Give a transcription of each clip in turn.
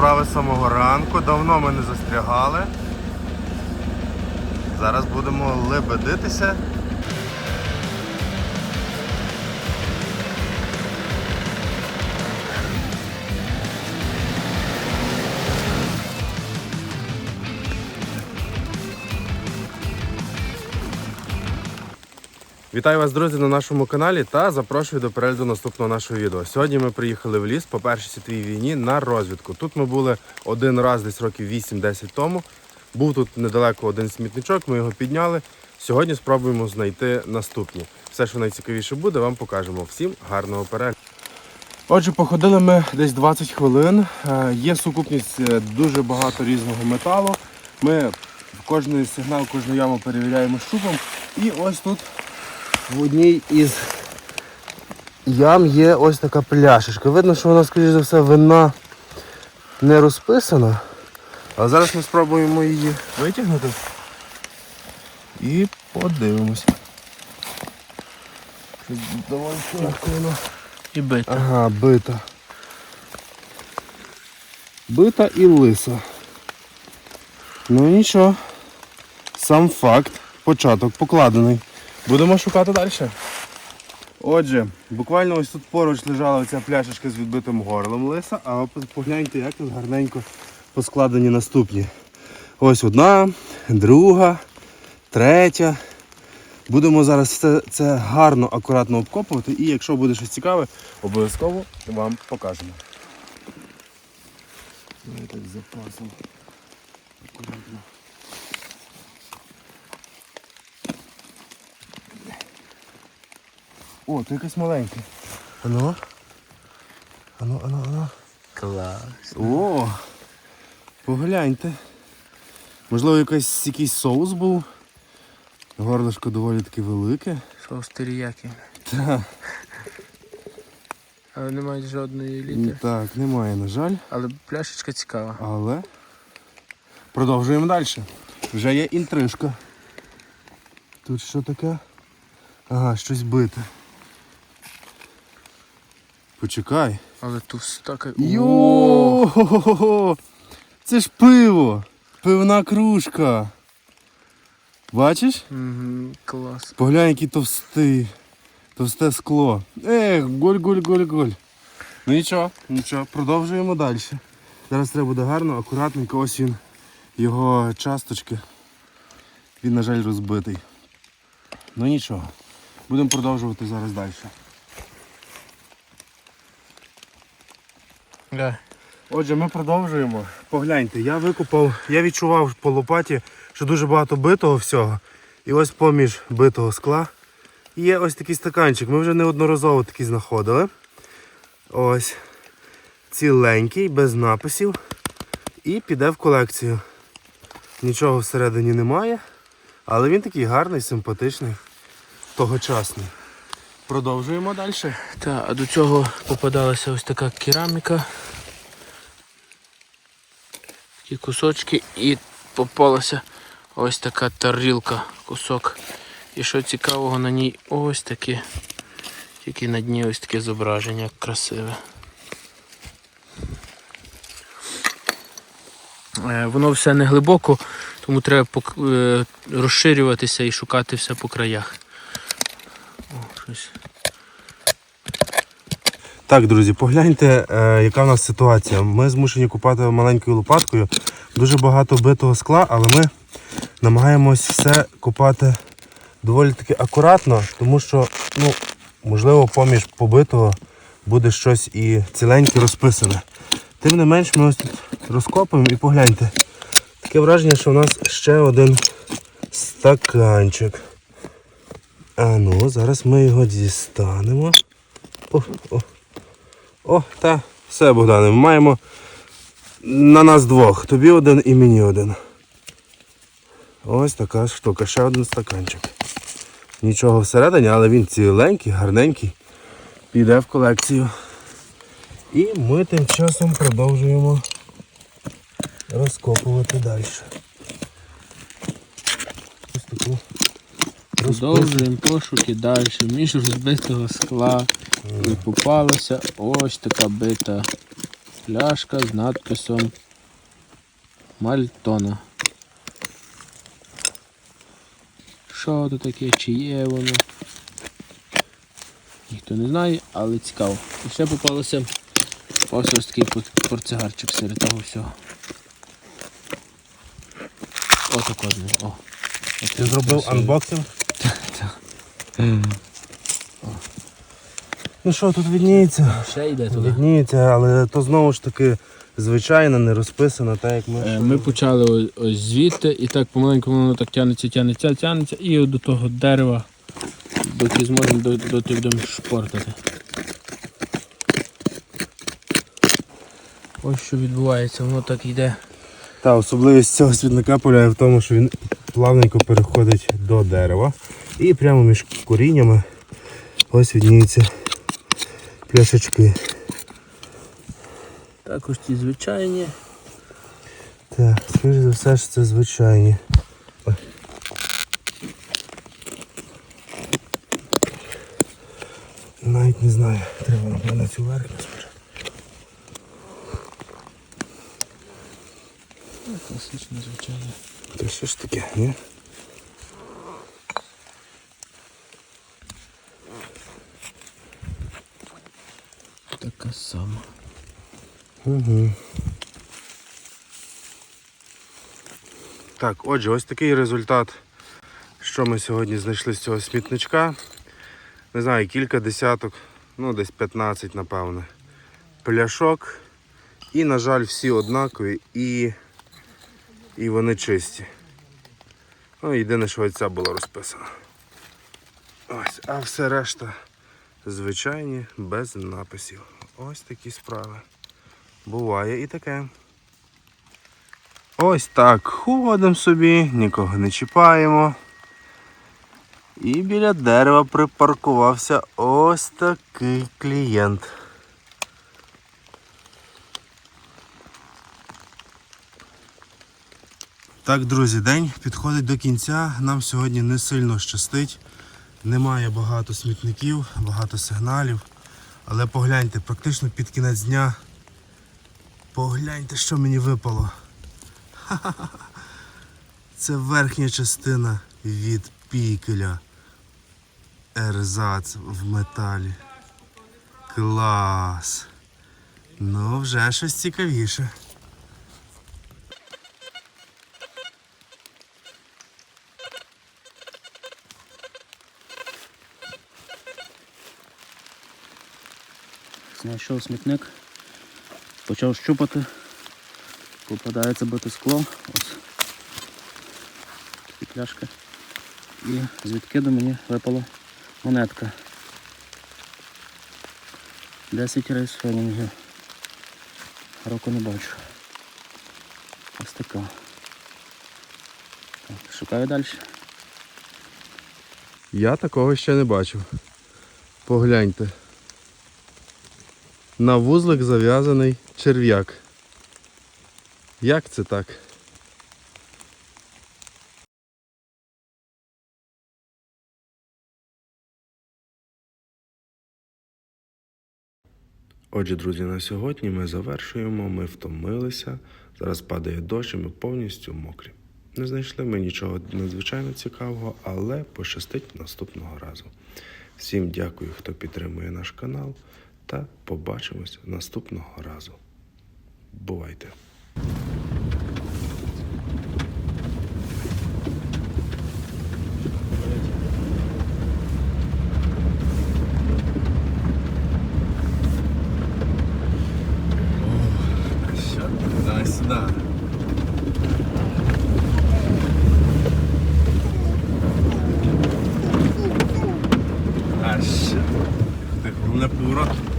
Справи з самого ранку. Давно ми не застрягали. Зараз будемо лебедитися. Вітаю вас, друзі, на нашому каналі та запрошую до перегляду наступного нашого відео. Сьогодні ми приїхали в ліс по першій світовій війні на розвідку. Тут ми були один раз десь років 8-10 тому. Був тут недалеко один смітничок, ми його підняли. Сьогодні спробуємо знайти наступні. Все, що найцікавіше буде, вам покажемо. Всім гарного перегляду. Отже, походили ми десь 20 хвилин. Е, Є сукупність е, дуже багато різного металу. Ми кожний сигнал, кожну яму перевіряємо щупом. І ось тут в одній із ям є ось така пляшечка. Видно, що вона, скоріш за все, вина не розписана. Але зараз ми спробуємо її витягнути і подивимось. Доволі легко. І бита. Ага, бита. Бита і лиса. Ну і нічого. Сам факт. Початок покладений. Будемо шукати далі. Отже, буквально ось тут поруч лежала оця пляшечка з відбитим горлом лиса, а погляньте, як тут гарненько поскладені наступні. Ось одна, друга, третя. Будемо зараз все це гарно, акуратно обкопувати і якщо буде щось цікаве, обов'язково вам покажемо. Давайте з запасом. Акуратно. О, то якась маленька. Ано? Ано, ано, ано. Клас. О! Погляньте. Можливо, якийсь, якийсь соус був. Горлишко доволі таки велике. Соус теріяки. Так. Але немає жодної літери. Так, немає, на жаль. Але пляшечка цікава. Але продовжуємо далі. Вже є інтрижка. Тут що таке? Ага, щось бите. Почекай. Але товстака. О, Йо! Це ж пиво! Пивна кружка. Бачиш? Мгм, клас. Поглянь, який товстий. Товсте скло. Ех, голь-голь-голь-голь. Ну нічого, нічого, продовжуємо далі. Зараз треба буде гарно, акуратненько. Ось він, його часточки. Він, на жаль, розбитий. Ну нічого. Будемо продовжувати зараз далі. Да. Отже, ми продовжуємо. Погляньте, я викопав, я відчував по лопаті, що дуже багато битого всього. І ось поміж битого скла є ось такий стаканчик. Ми вже неодноразово такий знаходили. Ось. Ціленький, без написів. І піде в колекцію. Нічого всередині немає. Але він такий гарний, симпатичний, тогочасний. Продовжуємо далі. Та, а до цього попадалася ось така кераміка. Такі кусочки і попалася ось така тарілка, кусок. І що цікавого на ній ось таке. Тільки на дні ось таке зображення красиве. Е, Воно все не глибоко, тому треба е, розширюватися і шукати все по краях. О, щось. Так, друзі, погляньте, е, яка в нас ситуація. Ми змушені купати маленькою лопаткою. Дуже багато битого скла, але ми намагаємось все купати доволі таки акуратно, тому що, ну, можливо, поміж побитого буде щось і ціленьке розписане. Тим не менш, ми ось тут розкопуємо і погляньте. Таке враження, що у нас ще один стаканчик. А ну, зараз ми його дістанемо. О, о. О, та, все, Богдане, ми маємо на нас двох. Тобі один і мені один. Ось така штука, ще один стаканчик. Нічого всередині, але він ціленький, гарненький. Піде в колекцію. І ми тим часом продовжуємо розкопувати далі. Ось таку Продовжуємо пошуки далі. Між розбитого скла і попалася ось така бита Пляшка з надписом Мальтона. Що тут таке, чи є воно? Ніхто не знає, але цікаво. І ще попалося ось ось такий пор- портсигарчик серед того всього. Отак одне. Ти зробив анбоксинг? Ну що, тут відніється? Ще йде туди. Відніється, але то знову ж таки звичайно, не розписано, так як ми. Е, Ми почали ось- ось звідти і так помаленьку воно так тягнеться, тягнеться, тягнеться і от до того дерева, доки зможемо до- доти будемо шпортати. Ось що відбувається, воно так йде. Та особливість цього світника полягає в тому, що він плавненько переходить до дерева. І прямо між коріннями ось відніються пляшечки. Також ті звичайні. Так, скоріше за все, що це звичайні. Ой. Навіть не знаю, треба напевно цю верхню спочатку. Класичні звичайні. Та що ж таке, ні? Така сама. Угу. Так, отже, ось такий результат, що ми сьогодні знайшли з цього смітничка. Не знаю, кілька десяток, ну десь 15, напевне. Пляшок. І, на жаль, всі однакові і, і вони чисті. Ну, єдине, що оця була розписана. Ось, а все решта звичайні, без написів. Ось такі справи. Буває і таке. Ось так. Ходимо собі, нікого не чіпаємо. І біля дерева припаркувався ось такий клієнт. Так, друзі, день підходить до кінця. Нам сьогодні не сильно щастить. Немає багато смітників, багато сигналів. Але погляньте, практично під кінець дня. Погляньте, що мені випало. Ха-ха-ха. Це верхня частина від пікеля. Ерзац в металі. Клас. Ну, вже щось цікавіше. Знайшов смітник, почав щупати, попадається бите скло, ось такі пляшки. І з відкиду мені випала монетка. 10 рейс фенінгів. Року не бачу. Ось така. Так, шукаю далі. Я такого ще не бачив. Погляньте. На вузлик зав'язаний черв'як. Як це так? Отже, друзі, на сьогодні ми завершуємо, ми втомилися. Зараз падає дощ і ми повністю мокрі. Не знайшли ми нічого надзвичайно цікавого, але пощастить наступного разу. Всім дякую, хто підтримує наш канал, та побачимось наступного разу. Бувайте! Дай сюда. А ще. Так, головне поворот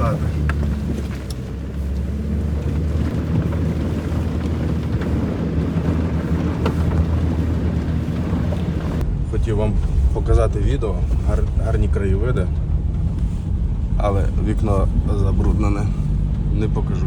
не. Хотів вам показати відео, гар, гарні краєвиди, але вікно забруднене. Не покажу.